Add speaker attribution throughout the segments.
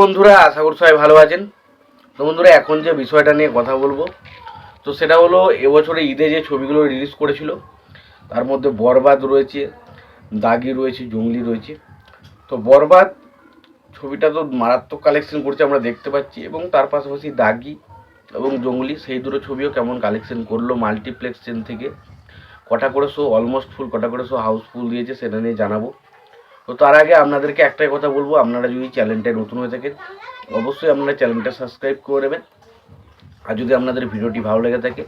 Speaker 1: বন্ধুরা, আশা করি সবাই ভালো আছেন। তো বন্ধুরা, এখন যে বিষয়টা নিয়ে কথা বলব, তো সেটা হলো, এবছরে ঈদে যে ছবিগুলো রিলিজ করেছিল, তার মধ্যে বরবাদ রয়েছে, দাগি রয়েছে, জঙ্গলি রয়েছে। তো বরবাদ, ছবিটা তো মারাত্মক কালেকশন করছে আমরা দেখতে পাচ্ছি, এবং তার পাশাপাশি দাগি এবং জঙ্গলি, সেই দুটো ছবিও কেমন কালেকশন করল মাল্টিপ্লেক্স চেন থেকে। কটা করে শো অলমোস্ট ফুল কটা করে শো হাউসফুল দিয়েছে, সেটা নিয়ে জানাব। তো তার আগে আপনাদেরকে একটাই কথা বলব, আপনারা যদি চ্যানেলটায় নতুন হয়ে থাকেন, অবশ্যই আপনারা চ্যানেলটা সাবস্ক্রাইব করে নেবেন। আর যদি আপনাদের ভিডিওটি ভালো লেগে থাকে,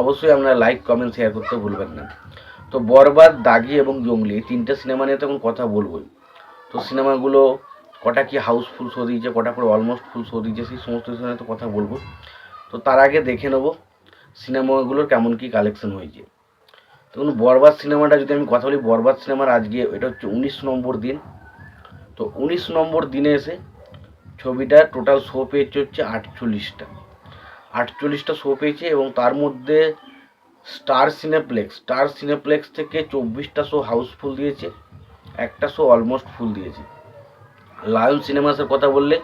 Speaker 1: অবশ্যই আপনারা লাইক কমেন্ট শেয়ার করতে ভুলবেন না। তো বরবাদ, দাগি এবং জঙ্গলি এই তিনটে সিনেমা নিয়ে তখন কথা বলবোই। তো সিনেমাগুলো কটা কি হাউসফুল শো দিয়েছে, কটা করে অলমোস্ট ফুল শো দিয়েছে, সেই সমস্ত নিয়ে তো কথা বলব। তো তার আগে দেখে নেব সিনেমাগুলোর কেমন কি কালেকশন হয়েছে। দেখুন, বরবাদ সিনেমাটা যদি আমি কথা বলি, বরবাদ সিনেমার আজকে এটা হচ্ছে উনিশ নম্বর দিন। তো উনিশ নম্বর দিনে এসে ছবিটা টোটাল শো পেয়েছে হচ্ছে আটচল্লিশটা। আটচল্লিশটা শো পেয়েছে এবং তার মধ্যে স্টার সিনেপ্লেক্স স্টার সিনেপ্লেক্স থেকে চব্বিশটা শো হাউসফুল দিয়েছে, একটা শো অলমোস্ট ফুল দিয়েছে। লায়ন সিনেমাসের কথা বললে,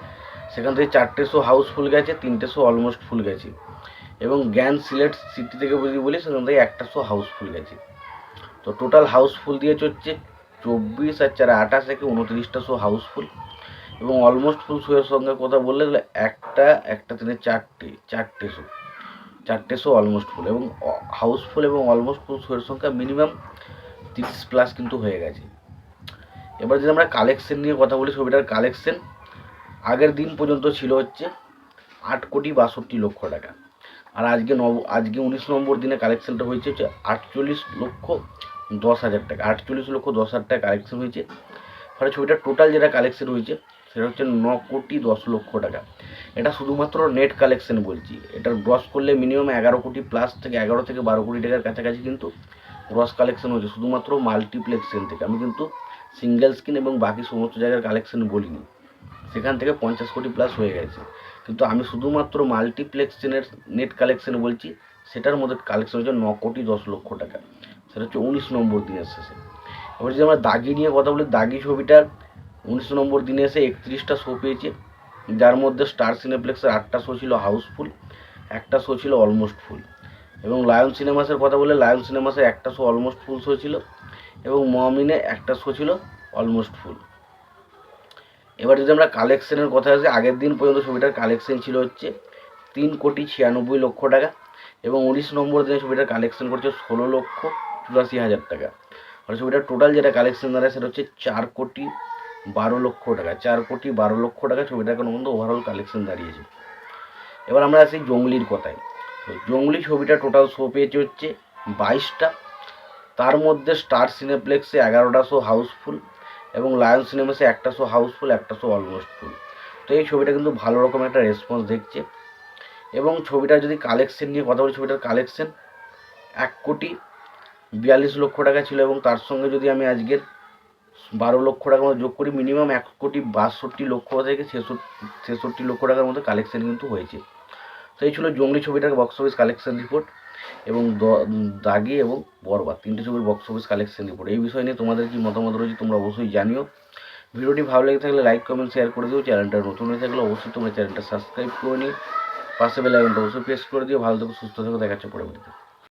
Speaker 1: সেখান থেকে চারটে শো হাউসফুল গেছে, তিনটে শো অলমোস্ট ফুল গেছে। এবং জ্ঞান সিলেট সিটি থেকে যদি বলি সেখান থেকে একটা শো হাউসফুল গেছে। তো টোটাল হাউসফুল দিয়ে চলছে চব্বিশ আর চার আঠাশ থেকে উনত্রিশটা শো হাউসফুল। এবং অলমোস্ট ফুল শোয়ের সঙ্গে কথা বললে একটা একটা তিনে চারটে চারটে শো চারটে শো অলমোস্ট ফুল। এবং হাউসফুল এবং অলমোস্ট ফুল শোয়ের সংখ্যা মিনিমাম তিরিশ প্লাস কিন্তু হয়ে গেছে। এবার যদি আমরা কালেকশন নিয়ে কথা বলি, ছবিটার কালেকশন, আগের দিন পর্যন্ত ছিল হচ্ছে আট কোটি বাষট্টি লক্ষ টাকা। আর আজকে নব আজকে উনিশ নম্বর দিনে কালেকশনটা হয়েছে হচ্ছে আটচল্লিশ লক্ষ দশ হাজার টাকা। আটচল্লিশ লক্ষ দশ হাজার টাকা কালেকশন হয়েছে। ফলে ছবিটার টোটাল যেটা কালেকশন হয়েছে, সেটা হচ্ছে ন কোটি দশ লক্ষ টাকা। এটা শুধুমাত্র নেট কালেকশন বলছি। এটা গ্রস করলে মিনিমাম এগারো কোটি প্লাস থেকে এগারো থেকে বারো কোটি টাকার কাছাকাছি কিন্তু গ্রস কালেকশন হয়েছে। শুধুমাত্র মাল্টিপ্লেক্সেন থেকে। আমি কিন্তু সিঙ্গেল স্ক্রিন এবং বাকি সমস্ত জায়গার কালেকশন বলিনি। সেখান থেকে পঞ্চাশ কোটি প্লাস হয়ে গেছে। কিন্তু আমি শুধুমাত্র মাল্টিপ্লেক্সেনের নেট কালেকশন বলছি, সেটার মধ্যে কালেকশন হচ্ছে ন কোটি দশ লক্ষ টাকা। সেটা হচ্ছে উনিশ নম্বর দিনের শেষে। এবার যদি আমরা দাগি নিয়ে কথা বলি, দাগি ছবিটার উনিশ নম্বর দিনে এসে একত্রিশটা শো পেয়েছে। যার মধ্যে স্টার সিনেপ্লেক্সের আটটা শো ছিল হাউসফুল একটা শো ছিল অলমোস্ট ফুল এবং লায়ন সিনেমাসের কথা বলে লায়ন সিনেমাসে একটা শো অলমোস্ট ফুল শো ছিল। এবং মমিনে একটা শো ছিল অলমোস্ট ফুল এবার যদি আমরা কালেকশনের কথা আসি, আগের দিন পর্যন্ত ছবিটার কালেকশন ছিল হচ্ছে তিন কোটি ছিয়ানব্বই লক্ষ টাকা এবং উনিশ নম্বর দিনে ছবিটার কালেকশন করছে ষোলো লক্ষ চুরাশি হাজার টাকা। আর ছবিটার টোটাল যেটা কালেকশন দাঁড়ায় সেটা হচ্ছে চার কোটি বারো লক্ষ টাকা, চার কোটি বারো লক্ষ টাকা ছবিটার কোনো মধ্যে ওভারঅল কালেকশন দাঁড়িয়েছে। এবার আমরা আসি জঙ্গলির কথায়। তো জঙ্গলি ছবিটা টোটাল শো পেয়েছে হচ্ছে বাইশটা, তার মধ্যে স্টার সিনেপ্লেক্সে এগারোটা শো হাউসফুল এবং লায়ন সিনেমাসে একটা শো হাউসফুল একটা শো অলমোস্ট ফুল তো এই ছবিটা কিন্তু ভালো রকম একটা রেসপন্স দেখছে। এবং ছবিটার যদি কালেকশন নিয়ে কথা বলি, ছবিটার কালেকশন এক কোটি বিয়াল্লিশ লক্ষ টাকা ছিল এবং তার সঙ্গে যদি আমি আজকের বারো লক্ষ টাকার মতো যোগ করি মিনিমাম এক কোটি বাষট্টি লক্ষ থেকে ছেষট্টি লক্ষ টাকার মতো কালেকশন কিন্তু হয়েছে। তো এই ছিল জঙ্গলি ছবিটার বক্স অফিস কালেকশন রিপোর্ট এবং দাগি এবং বরবাদ। তিনটি ছবির বক্স অফিস কালেকশন রিপোর্ট এই বিষয় নিয়ে তোমাদের কি মতামত রয়েছে তোমরা অবশ্যই জানিও। ভিডিওটি ভালো লেগে থাকলে লাইক কমেন্ট শেয়ার করে দিও। চ্যানেলটা নতুন হয়ে থাকলে অবশ্যই তোমরা চ্যানেলটা সাবস্ক্রাইব করে নিও। পাশে বেল আইকনটা অবশ্যই প্রেস করে দিও। ভালো থেকো, সুস্থ থেকো। দেখাচ্ছে পরবর্তীতে।